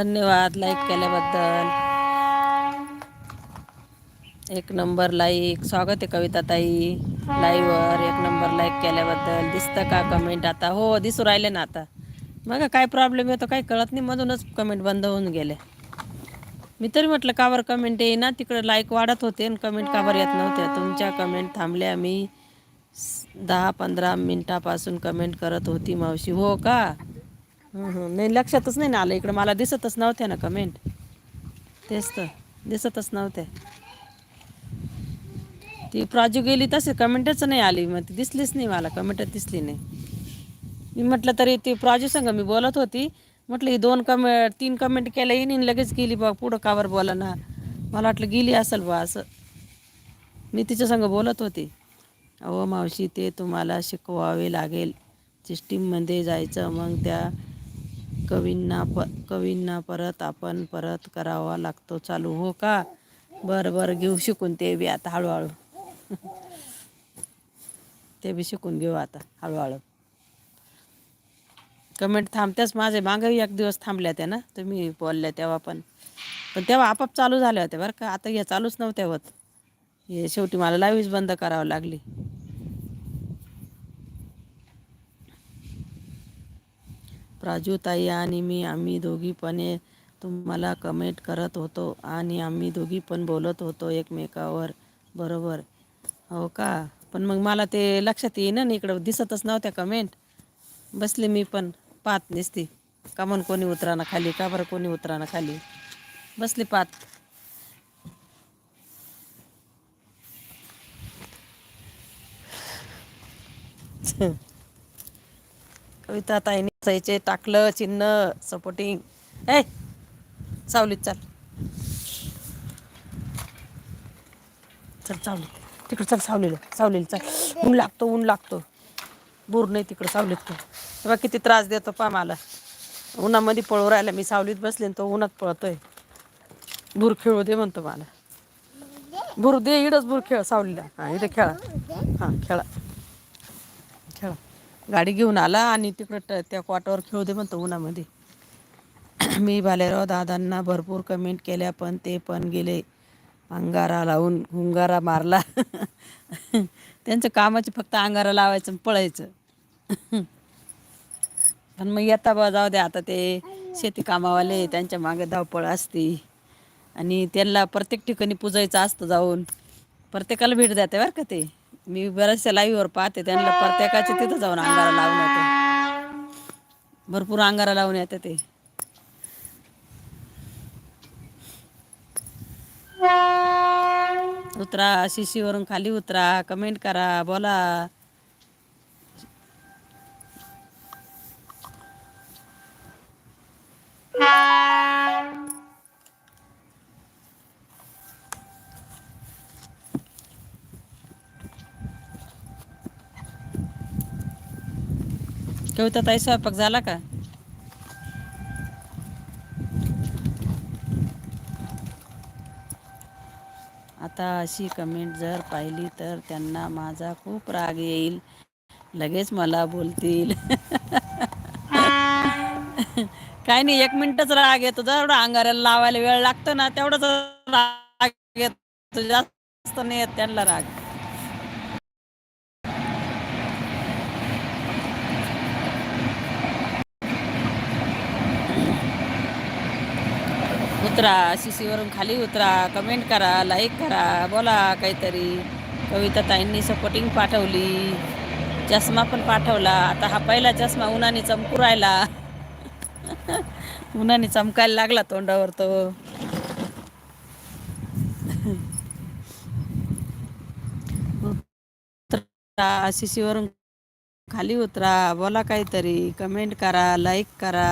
धन्यवाद लाईक केल्याबद्दल. एक नंबर लाईक स्वागत आहे कविता ताई लाईव्हवर एक नंबर लाईक केल्याबद्दल. दिसतं का कमेंट आता? हो दिसू राहिले ना आता. मग काय प्रॉब्लेम येतो काही कळत नाही. मधूनच कमेंट बंद होऊन गेले. मी तरी म्हटलं कावर कमेंट येईना? तिकडं लाईक वाढत होते आणि कमेंट कावर येत नव्हत्या तुमच्या कमेंट थांबल्या मी. दहा पंधरा मिनटापासून कमेंट करत होती मावशी. हो का? नाही लक्षातच नाही ना आलं. इकडं मला दिसतच नव्हत्या ना कमेंट तेच तर दिसतच नव्हते. ती प्राजू गेली तसे कमेंटच नाही आली. मग ती दिसलीच नाही मला कमेंटच दिसली नाही. मी म्हटलं तरी ती प्राजू संग मी बोलत होती. म्हटलं ही दोन कमे तीन कमेंट केल्या येईन आणि लगेच गेली बा पुढं कावर बोला ना. मला वाटलं गेली असेल बा असं. मी तिच्या संग बोलत होती. अहो मावशी ते तुम्हाला शिकवावे लागेल. सिस्टीममध्ये जायचं मग त्या कवींना प कवींना परत आपण परत करावा लागतो चालू हो का? बरं बरं घेऊ शिकून ते बी आता हळूहळू. ते बी शिकून घेऊ आता हळूहळू. कमेंट थांबत्याच माझे मागंही एक दिवस थांबल्या त्या ना तुम्ही बोलल्या तेव्हा पण. पण तेव्हा आपाप चालू झाल्या होत्या बरं का आता हे चालूच नव्हत्या होत. हे शेवटी मला लाईव्हच बंद करावं लागली. प्राजूताई आणि मी आम्ही दोघी पण तुम्हाला कमेंट करत होतो आणि आम्ही दोघी पण बोलत होतो एकमेकावर. बरोबर. हो का? पण मग मला ते लक्षात येईना ना इकडं. दिसतच नव्हत्या कमेंट. बसले मी पण. पाहत नसती का म्हणून कोणी उतराना खाली? का बरं कोणी उतराना खाली? बसली पाहत कविता ताईने जायचे टाकलं चिन्ह सपोर्टिंग ए सावलीत चाल. चल सावलीत तिकडं चल सावलीला. सावलीला चल. ऊन लागतो ऊन लागतो. दूर नाही तिकडं सावलीत तर तेव्हा किती त्रास देतो पा मला. उन्हामध्ये पळू राहिला मी सावलीत बसले तो उन्हात पळतोय. भूर खेळू दे म्हणतो मला. भूर दे इडच भूर खेळ सावलीला. हां इथे खेळा. हां खेळा. गाडी घेऊन आला आणि तिकडं ट- त्या क्वाटावर खेळू दे म्हणतो उन्हामध्ये. मी भालेराव दादांना भरपूर कमेंट केल्या पण ते पण गेले. अंगारा लावून हुंगारा मारला. त्यांचं कामाचे फक्त अंगारा लावायचं पळायचं. पण मग येता बा जाऊ द्या आता ते शेती कामावाले त्यांच्या मागे धावपळ असते. आणि त्यांना प्रत्येक ठिकाणी पुजायचं असतं जाऊन. प्रत्येकाला भेट देते बरं का ते? मी बऱ्याचशा लाईव्हवर पाहते त्यांना. प्रत्येकाचे तिथं जाऊन अंगारा लावून येते. भरपूर अंगारा लावून येते ते. उतरा शिशीवरून खाली उतरा कमेंट करा बोला. कविता ताई स्वयंपाक झाला का? आता अशी कमेंट जर पाहिली तर त्यांना माझा खूप राग येईल. लगेच मला बोलतील. काय नाही एक मिनिटच राग येतो. जेवढा अंगाऱ्याला लावायला वेळ लागतो ना तेवढाच राग येतो. जास्त नाही येत त्यांना राग. उतरा शिशीवरून खाली उतरा कमेंट करा लाईक करा बोला काहीतरी. कविता ताईंनी सपोर्टिंग पाठवली. चष्मा पण पाठवला. आता हा पहिला चष्मा उन्हाने चमकू राहिला उन्हाने चमकायला लागला तोंडावर तो. उतरा शिशीवरून खाली उतरा बोला काहीतरी. कमेंट करा लाईक करा.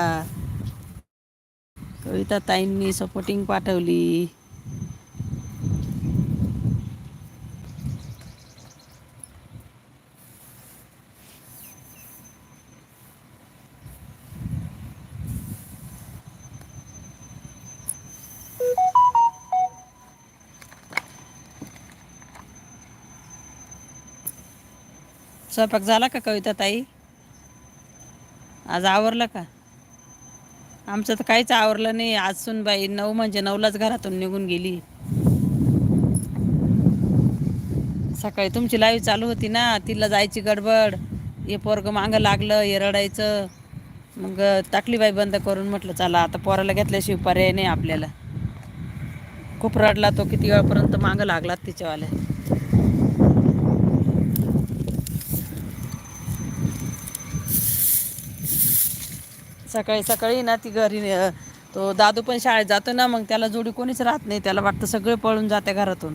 कविता ताईंनी सपोर्टिंग पाठवली. स्वयंपाक झाला का कविता ताई? आज आवरला का? आमचं तर काहीच आवरलं नाही. आज सुनबाई नऊ म्हणजे नऊलाच घरातून निघून गेली. सकाळी तुमची लाईव्ह चालू होती ना तिला जायची गडबड. हे पोरग मागं लागलं हे रडायचं. मग टाकली बाई बंद करून म्हटलं चला आता पोराला घेतल्याशिवाय पर्याय नाही आपल्याला. खूप रडला तो किती वेळपर्यंत मागं लागला तिच्यावाल्या. सकाळी सकाळी ना ती घरी तो दादू पण शाळेत जातो ना मग त्याला जोडी कोणीच राहत नाही. त्याला वाटतं सगळे पळून जाते घरातून.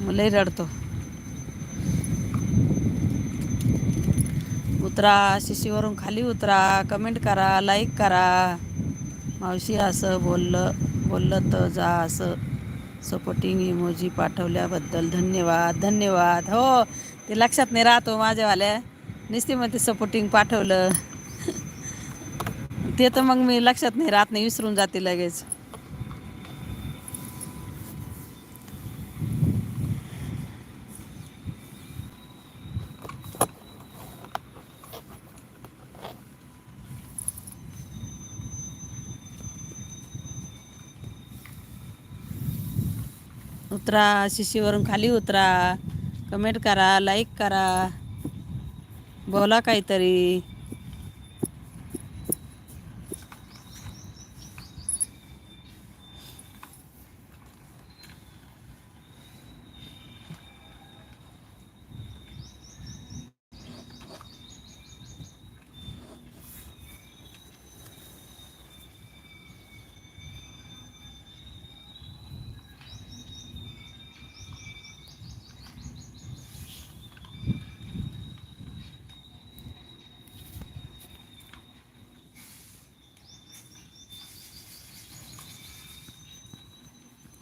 मग लई रडतो. उतरा शिशीवरून खाली उतरा कमेंट करा लाईक करा. मावशी असं बोललं बोललं तर जा असं. सपोर्टिंग इमोजी पाठवल्याबद्दल धन्यवाद धन्यवाद. हो ते लक्षात नाही राहतो हो माझ्यावाल्या. नुसती मग ते सपोर्टिंग पाठवलं. ते तर मग मी लक्षात नाही राहत नाही विसरून जाते लगेच. उतरा शिशीवरून खाली उतरा. कमेंट करा लाईक करा. बोला काहीतरी.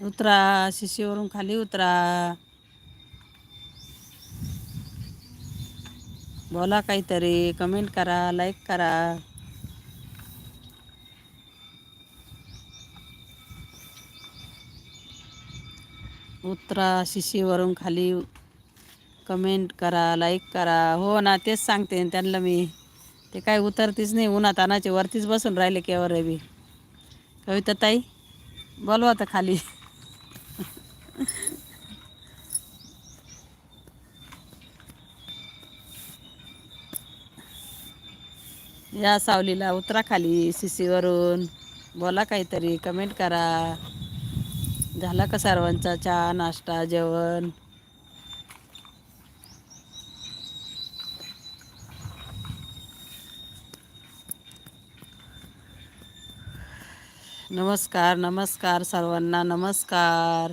उतरा शिशीवरून खाली उतरा. बोला काहीतरी कमेंट करा लाईक करा. उतरा शिशीवरून खाली कमेंट करा लाईक करा. हो ना तेच सांगते त्यांना मी. ते काय उतरतीच नाही उन्हा तानाचे वरतीच बसून राहिले केवर रवी कविता ताई बोलवा आता खाली. या सावलीला उतरा खाली सीवरून बोला काहीतरी कमेंट करा. झाला का सर्वांचा चहा नाश्ता जेवण? नमस्कार नमस्कार सर्वांना नमस्कार.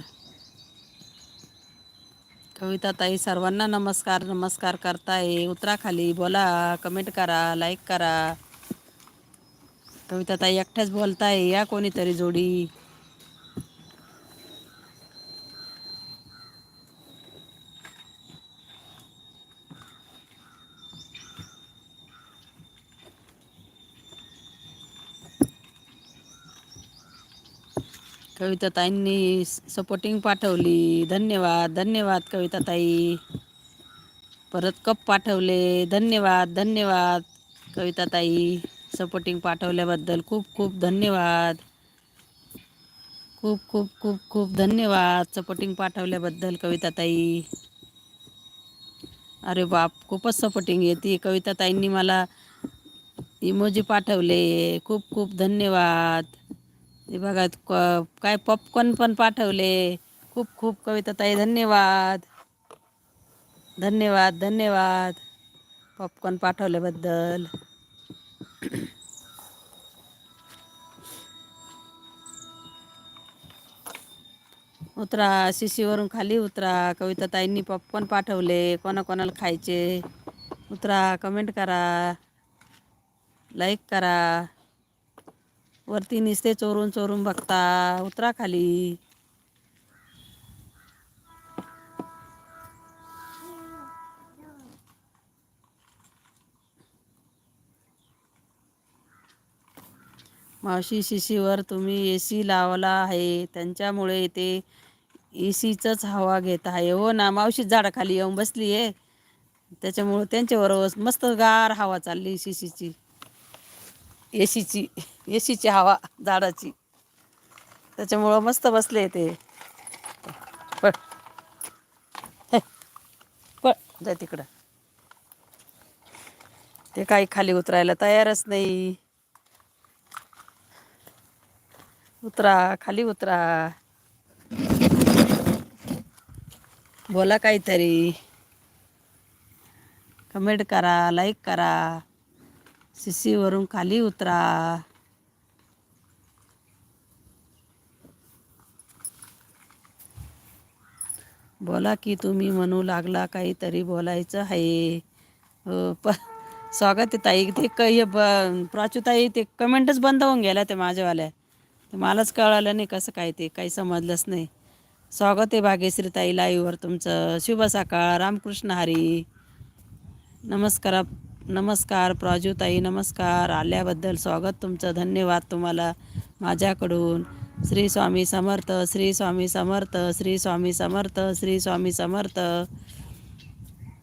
कविता ताई सर्वांना नमस्कार नमस्कार करताय. उतरा खाली बोला कमेंट करा लाईक करा. कविता ताई एकट्याच बोलताय या कोणीतरी जोडी. कविता ताईंनी सपोर्टिंग पाठवली. धन्यवाद धन्यवाद कविता ताई. परत कप पाठवले. धन्यवाद धन्यवाद कविता ताई. सपोर्टिंग पाठवल्याबद्दल खूप खूप धन्यवाद. खूप खूप खूप खूप धन्यवाद सपोर्टिंग पाठवल्याबद्दल कविता ताई. अरे बाप खूपच सपोर्टिंग येते. कविता ताईंनी मला इमोजी पाठवले. खूप खूप धन्यवाद. हे बघा क- काय पॉपकॉर्न पण पाठवले. खूप खूप कविताताई धन्यवाद. धन्यवाद धन्यवाद. पॉपकॉर्न पाठवल्याबद्दल. उतरा शिशीवरून खाली उतरा. कविता ताईंनी पॉपकॉर्न पाठवले. कोणाकोणाला खायचे? उतरा कमेंट करा. लाईक करा. वरती निसते चोरून चोरून बघता उतरा खाली. मावशी शिशीवर तुम्ही ए सी लावला आहे त्यांच्यामुळे ते ए सीचंच हवा घेत आहे. हो ना मावशी झाडाखाली येऊन बसली आहे त्याच्यामुळं त्यांच्याबरोबर मस्त गार हवा चालली शिशीची. येशीची येशीची हवा झाडाची. त्याच्यामुळं मस्त बसले ते. पळ. हे, पळ. जाय तिकडं. ते काही खाली उतरायला तयारच नाही. उतरा खाली उतरा. बोला काहीतरी. कमेंट करा लाईक करा. शिसीवरून खाली उतरा. बोला की तुम्ही म्हणू लागला काहीतरी बोलायचं आहे. हो प स्वागत आहे ताई. ते क हे ब प्राचूताई ते कमेंटच बंद होऊन गेल्या ते माझ्यावाल्या. ते मलाच कळालं नाही कसं काय ते काही समजलंच नाही. स्वागत आहे भाग्यश्री ताई लाईव्हवर तुमचं. शुभ सकाळ. रामकृष्ण हरी. नमस्कार नमस्कार प्राजूताई नमस्कार. आल्याबद्दल स्वागत तुमचं धन्यवाद तुम्हाला माझ्याकडून. श्री स्वामी समर्थ श्री स्वामी समर्थ श्री स्वामी समर्थ श्री स्वामी समर्थ.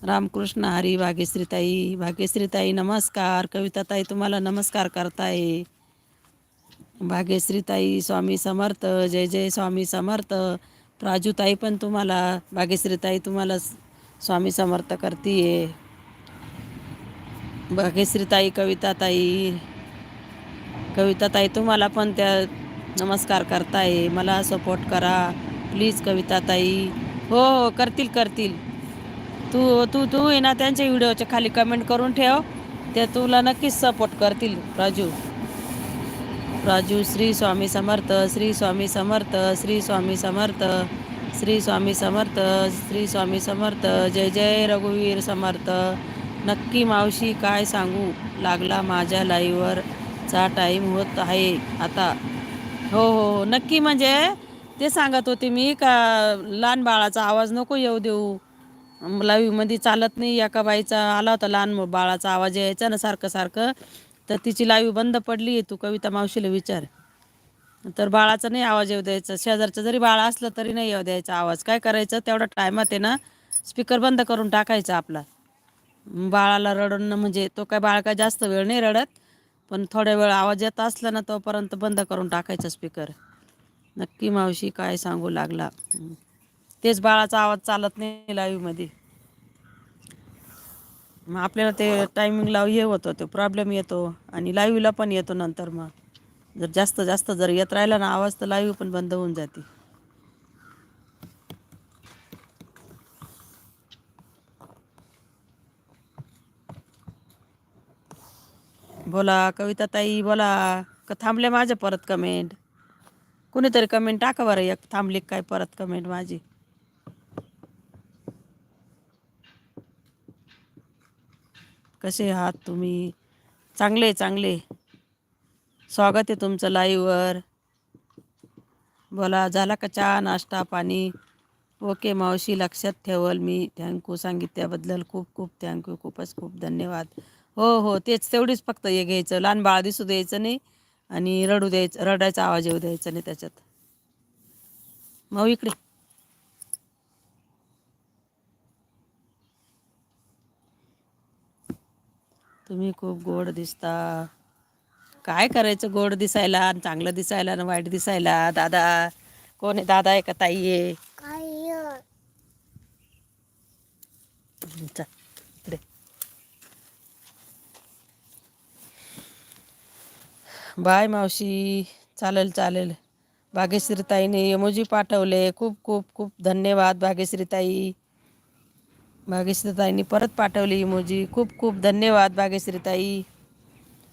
रामकृष्ण हरी भाग्यश्रीताई भाग्यश्रीताई नमस्कार. कविताताई तुम्हाला नमस्कार करताय. भाग्यश्रीताई स्वामी समर्थ जय जय स्वामी समर्थ. प्राजूताई पण तुम्हाला भाग्यश्रीताई तुम्हाला स्वामी समर्थ करतीये. भाग्यश्रीताई कविताताई. कविताताई तुम्हाला पण त्या नमस्कार करताय. मला सपोर्ट करा. प्लीज कविताताई. हो हो करतील करतील. तू तू तू आहे ना त्यांच्या व्हिडिओच्या खाली कमेंट करून ठेव. ते तुला नक्कीच सपोर्ट करतील राजू. राजू श्री स्वामी समर्थ श्री स्वामी समर्थ श्री स्वामी समर्थ श्री स्वामी समर्थ श्री स्वामी समर्थ. जय जय रघुवीर समर्थ. नक्की मावशी काय सांगू? लागला माझ्या लाईव्हवर चा टाईम होत आहे. आता हो हो हो. नक्की म्हणजे ते सांगत होते मी का लहान बाळाचा आवाज नको येऊ देऊ. लाईव्हमध्ये चालत नाही एका बाईचा. आला होता लहान बाळाचा आवाज यायचा ना सारखं सारखं. तर तिची लाईव्ह बंद पडली. तू कविता मावशीला विचार. तर बाळाचा नाही आवाज येऊ द्यायचा. शेजारचं जरी बाळ असलं तरी नाही येऊ द्यायचा आवाज. काय करायचं? तेवढा टायमात आहे ना. स्पीकर बंद करून टाकायचा आपला. बाळाला रडणं म्हणजे तो काय बाळ काय जास्त वेळ नाही रडत पण थोड्या वेळ आवाज येत असला ना तोपर्यंत बंद करून टाकायचा स्पीकर नक्की मावशी काय सांगू लागला. तेच बाळाचा आवाज चालत नाही लाईव्हमध्ये मग आपल्याला ते टायमिंगला हे होतं तो प्रॉब्लेम येतो आणि लाईव्हला पण येतो नंतर मग. जर जास्त जास्त जर येत राहिला ना आवाज तर लाईव्ह पण बंद होऊन जाते. बोला कविता ताई बोला का थांबले माझ्या परत कमेंट कुणीतरी कमेंट टाका बरं एक थांबली काय परत कमेंट माझी? कसे आहात तुम्ही? चांगले चांगले. स्वागत आहे तुमचं लाईव्हवर बोला झाला का चहा नाश्ता पाणी? ओके मावशी लक्षात ठेवल मी. थँक्यू सांगितल्याबद्दल खूप खूप थँक्यू खूपच खूप धन्यवाद. हो हो. तेच तेवढीच फक्त हे घ्यायचं. लहान बाळ दिसू द्यायचं नाही आणि रडू द्यायचं रडायचा आवाज येऊ द्यायचा नाही त्याच्यात. मग इकडे. तुम्ही खूप गोड दिसता. काय करायचं गोड दिसायला आणि चांगलं दिसायला आणि वाईट दिसायला? दादा कोण आहे? दादा आहे का? ताई आहे चल इकडे बाय मावशी चालेल चालेल. भाग्यश्रीताईने यमोजी पाठवले. खूप खूप खूप धन्यवाद भाग्यश्रीताई भाग्यश्रीताईंनी परत पाठवली इमोजी खूप खूप धन्यवाद भाग्यश्रीताई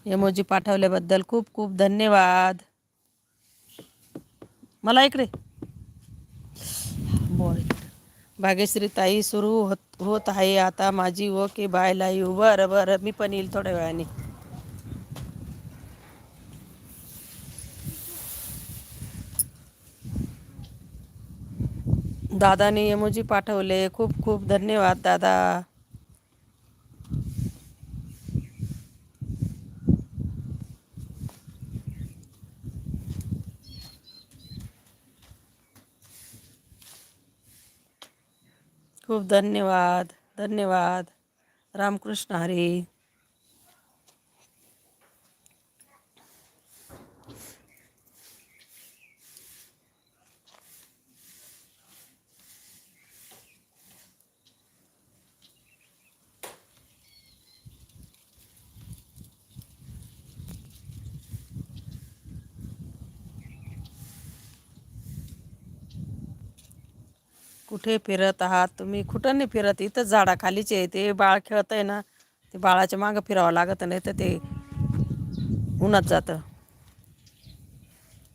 यमोजी पाठवल्याबद्दल खूप खूप धन्यवाद. मला इकडे. बॉय सुरू होत होत आहे आता माझी ओके बाय लाईव्ह बरं बरं. मी पण येईल थोड्या वेळाने. दादाने इमोजी पाठवले। खूप खूप धन्यवाद दादा। खूप धन्यवाद धन्यवाद। रामकृष्ण हरी। कुठे फिरत आहात? तुम्ही कुठं नाही फिरत? इथंच झाडाखालीचे आहे. ते बाळ खेळत आहे ना ते बाळाच्या मागं फिरावं लागत नाही तर ते उन्हात जातं.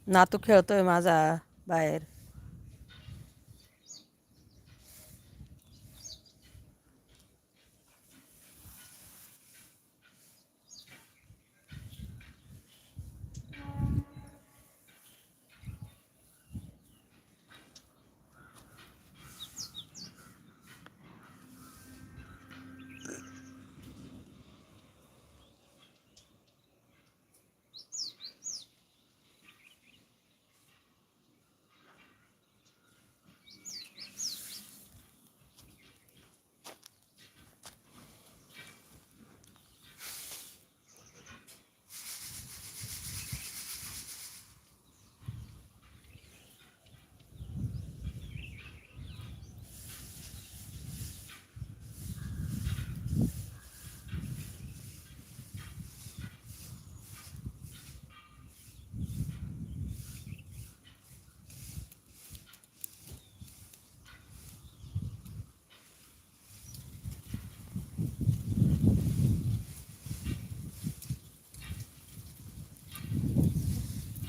नातू खेळतोय माझा बाहेर.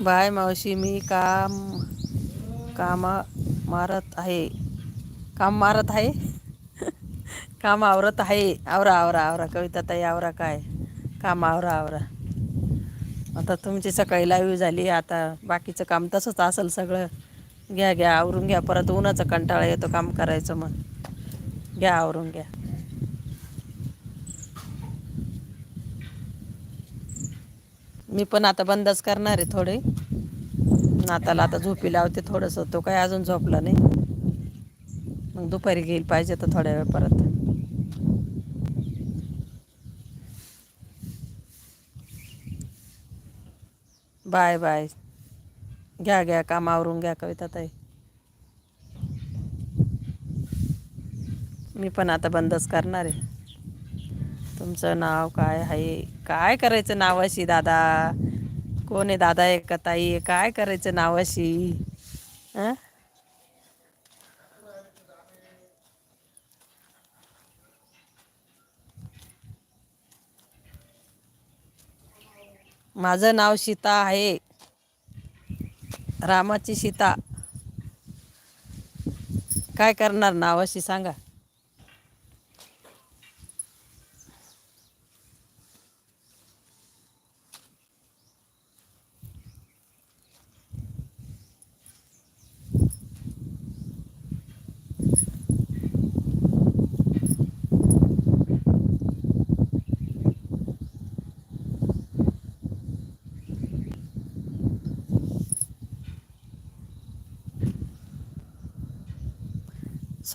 बाय मावशी मी काम कामा मारत आहे. काम मारत आहे? काम आवरत आहे. आवरा आवरा आवरा. कविता ताई आवरा काय? काम आवरा आवरा. आता तुमची सकाळी लाईव्ह झाली. आता बाकीचं काम तसंच असेल सगळं. घ्या घ्या आवरून घ्या. परत उन्हाचा कंटाळा येतो काम करायचं मग घ्या आवरून घ्या. मी पण आता बंदच करणार आहे थोडे. नाताला आता झोपी लावते थोडंसं. तो काही अजून झोपला नाही. मग दुपारी घेईल पाहिजे तर थोड्या वेळ परत. Bye bye. घ्या घ्या कामावरून घ्या कविता ताई. मी पण आता बंदच करणार आहे. तुमचं नाव काय आहे? काय करायचं नावाशी दादा? कोण आहे दादा आहे का ताई? आहे काय करायचं नावाशी? माझं नाव सीता आहे. रामाची सीता काय करणार नावाशी सांगा.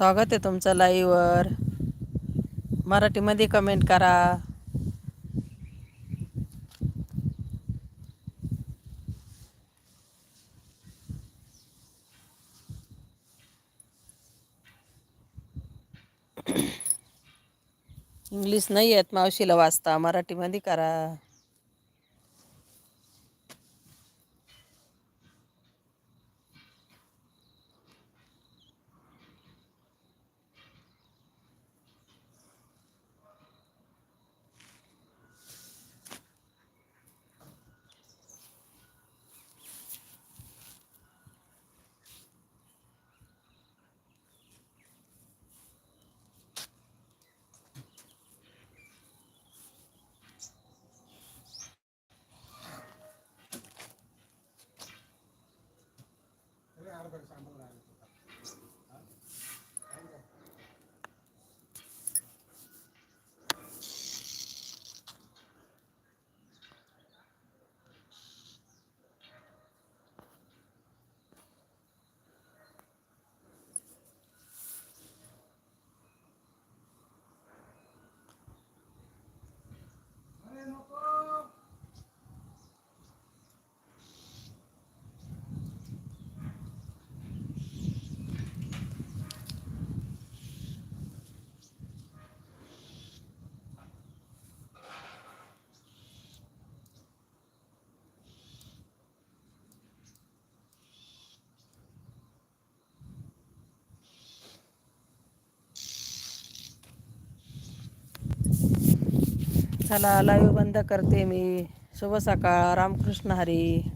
स्वागत आहे तुमचं लाईव्हवर मराठीमध्ये कमेंट करा. इंग्लिश नाही येत मावशीला वाचता. मराठीमध्ये करा. 快上楼来 चला लाईव्ह बंद करते मी. शुभ सकाळ. रामकृष्ण हरी.